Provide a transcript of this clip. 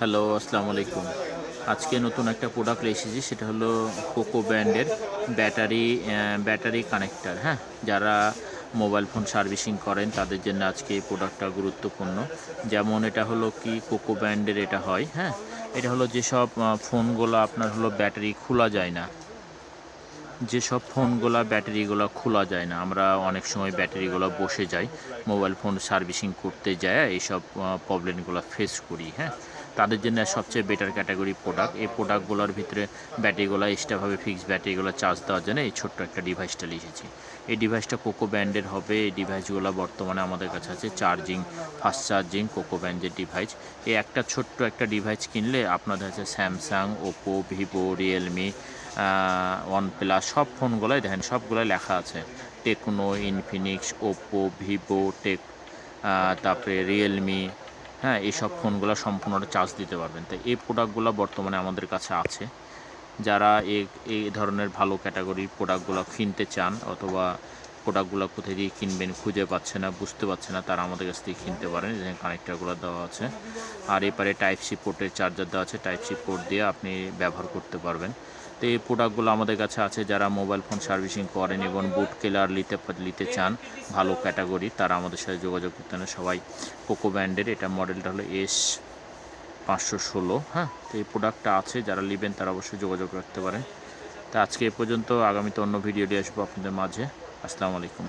Hello, আসসালামু আলাইকুম। আজকে নতুন একটা প্রোডাক্ট এসেছি, সেটা হলো কোকো ব্র্যান্ডের ব্যাটারি ব্যাটারি কানেক্টার হ্যাঁ? যারা মোবাইল ফোন সার্ভিসিং করেন, তাদের জন্য আজকে এই প্রোডাক্টটা গুরুত্বপূর্ণ। যেমন এটা হলো কি কোকো ব্র্যান্ডের এটা হয় হ্যাঁ? এটা হলো যেসব ফোনগুলো আপনার হলো ব্যাটারি খোলা যায় না। যেসব ফোনগুলো ব্যাটারিগুলো খোলা যায় না, আমরা অনেক সময় ব্যাটারিগুলো বসে যাই মোবাইল ফোন সার্ভিসিং করতে যায়, এইসব প্রবলেমগুলো ফেস করি হ্যাঁ? তাদের জন্য সবচেয়ে বেটার ক্যাটাগরি প্রোডাক্ট এই প্রোডাক্টগুলোর ভিতরে ব্যাটারিগুলো এক্সট্রাভাবে ফিক্স ব্যাটারিগুলো চার্জ দেওয়ার জন্য এই ছোট্ট একটা ডিভাইসটা লিখেছি এই ডিভাইসটা কোকো ব্র্যান্ডের হবে। এই ডিভাইসগুলো বর্তমানে আমাদের কাছে আছে চার্জিং ফাস্ট চার্জিং কোকো ব্র্যান্ডের ডিভাইস এই একটা ছোট্ট একটা ডিভাইস কিনলে আপনাদের আছে Samsung Oppo Vivo Realme OnePlus সব ফোনগুলোই দেখেন, সবগুলোই লেখা আছে। Tecno Infinix Oppo Vivo tech তারপরে রিয়েলমি হ্যাঁ এইসব ফোনগুলো সম্পূর্ণটা চার্জ দিতে পারবেন। তো এই প্রোডাক্টগুলো বর্তমানে আমাদের কাছে আছে। যারা এই এই ধরনের ভালো ক্যাটাগরির প্রোডাক্টগুলো কিনতে চান অথবা প্রোডাক্টগুলো কোথায় দিয়ে কিনবেন খুঁজে পাচ্ছে না, বুঝতে পারছে না, তারা আমাদের কাছ থেকে কিনতে পারেন। এখানে কানেক্টারগুলো দেওয়া আছে। আর এপারে টাইপ সি পোর্টের চার্জার দেওয়া আছে। টাইপ সি পোর্ট দিয়ে আপনি ব্যবহার করতে পারবেন। তো এই প্রোডাক্টগুলো আমাদের কাছে আছে। যারা মোবাইল ফোন সার্ভিসিং করেন এবং বুট কেলার নিতে নিতে চান, ভালো ক্যাটাগরি তারা আমাদের সাথে যোগাযোগ করতে সবাই কোকো ব্র্যান্ডের এটা মডেলটা হলো এস পাঁচশো ষোলো হ্যাঁ? তো এই প্রোডাক্টটা আছে। যারা নেবেন, তারা অবশ্যই যোগাযোগ রাখতে পারেন। তা আজকে এ পর্যন্ত। আগামীতে অন্য ভিডিও দিয়ে আসব আপনাদের মাঝে। আসসালামু আলাইকুম।